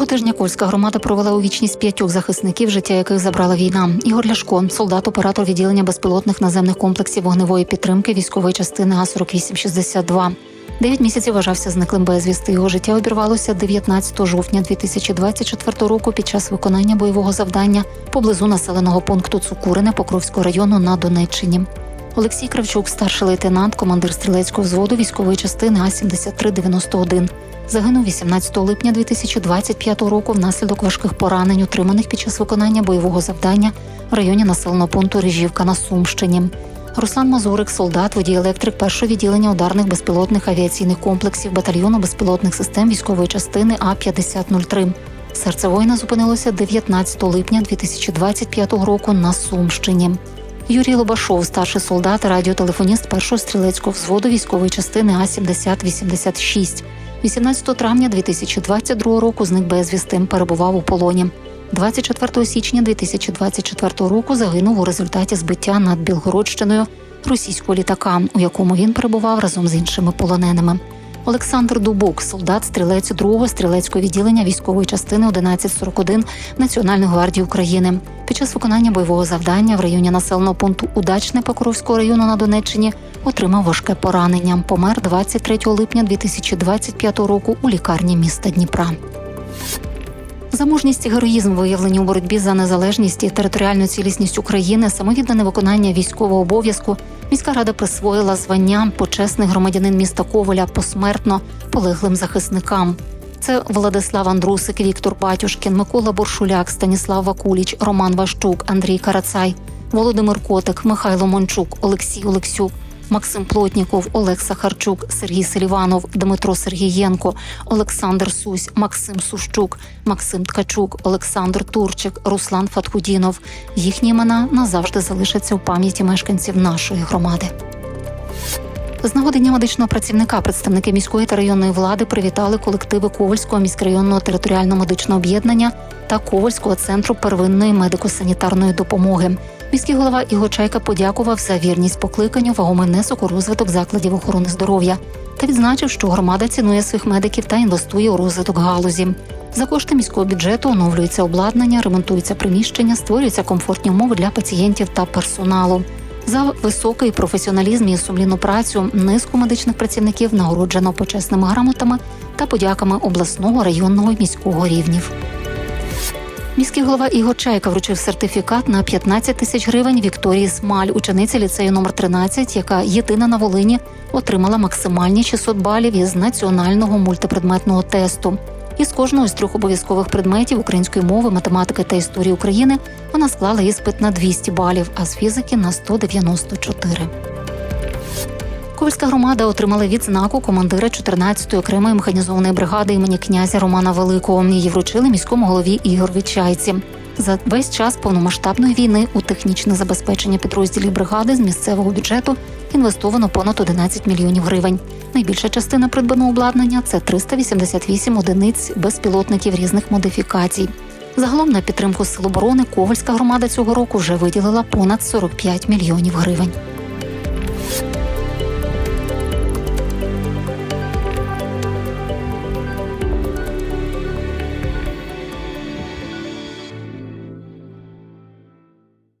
Цього тижня Кольська громада провела у вічність п'ятьох захисників, життя яких забрала війна. Ігор Ляшко, солдат-оператор відділення безпілотних наземних комплексів вогневої підтримки військової частини А 4862 Дев'ять місяців вважався зниклим безвісти. Його життя обірвалося 19 жовтня 2024 року під час виконання бойового завдання поблизу населеного пункту Цукурине Покровського району на Донеччині. Олексій Кравчук, старший лейтенант, командир стрілецького взводу військової частини А 7391 Загинув 18 липня 2025 року внаслідок важких поранень, отриманих під час виконання бойового завдання в районі населеного пункту Рижівка на Сумщині. Руслан Мазурик, солдат, водій електрик першого відділення ударних безпілотних авіаційних комплексів батальйону безпілотних систем військової частини А 5003 Серце воїна зупинилося 19 липня 2025 року на Сумщині. Юрій Лобашов, старший солдат, радіотелефоніст першого стрілецького взводу військової частини А 7086 18 травня 2022 року зник безвісти, перебував у полоні. 24 січня 2024 року загинув у результаті збиття над Білгородщиною російського літака, у якому він перебував разом з іншими полоненими. Олександр Дубок, солдат, стрілець 2-го стрілецького відділення військової частини 1141 Національної гвардії України. Під час виконання бойового завдання в районі населеного пункту Удачне Покровського району на Донеччині отримав важке поранення. Помер 23 липня 2025 року у лікарні міста Дніпра. За мужність і героїзм виявлені у боротьбі за незалежність і територіальну цілісність України, самовіддане виконання військового обов'язку. Міська рада присвоїла звання почесний громадянин міста Коваля посмертно полеглим захисникам. Це Владислав Андрусик, Віктор Батюшкін, Микола Боршуляк, Станіслав Вакуліч, Роман Ващук, Андрій Карацай, Володимир Котик, Михайло Мончук, Олексій Олексюк, Максим Плотніков, Олег Сахарчук, Сергій Селіванов, Дмитро Сергієнко, Олександр Сусь, Максим Сущук, Максим Ткачук, Олександр Турчик, Руслан Фатхудінов. Їхні імена назавжди залишаться у пам'яті мешканців нашої громади. З нагоди дня медичного працівника представники міської та районної влади привітали колективи Ковальського міськрайонного територіального медичного об'єднання та Ковальського центру первинної медико-санітарної допомоги. Міський голова Ігор Чайка подякував за вірність покликанню внесок у розвиток закладів охорони здоров'я та відзначив, що громада цінує своїх медиків та інвестує у розвиток галузі. За кошти міського бюджету оновлюється обладнання, ремонтуються приміщення, створюються комфортні умови для пацієнтів та персоналу. За високий професіоналізм і сумлінну працю низку медичних працівників нагороджено почесними грамотами та подяками обласного, районного і міського рівнів. Міський голова Ігор Чайка вручив сертифікат на 15 тисяч гривень Вікторії Смаль, учениці ліцею номер 13, яка єдина на Волині отримала максимальні 600 балів із національного мультипредметного тесту. Із кожного з трьох обов'язкових предметів української мови, математики та історії України вона склала іспит на 200 балів, а з фізики на 194. Ковальська громада отримала відзнаку командира 14-ї окремої механізованої бригади імені князя Романа Великого. Її вручили міському голові Ігор Вічайці. За весь час повномасштабної війни у технічне забезпечення підрозділів бригади з місцевого бюджету інвестовано понад 11 мільйонів гривень. Найбільша частина придбаного обладнання це 388 одиниць безпілотників різних модифікацій. Загалом на підтримку сил оборони Ковальська громада цього року вже виділила понад 45 мільйонів гривень.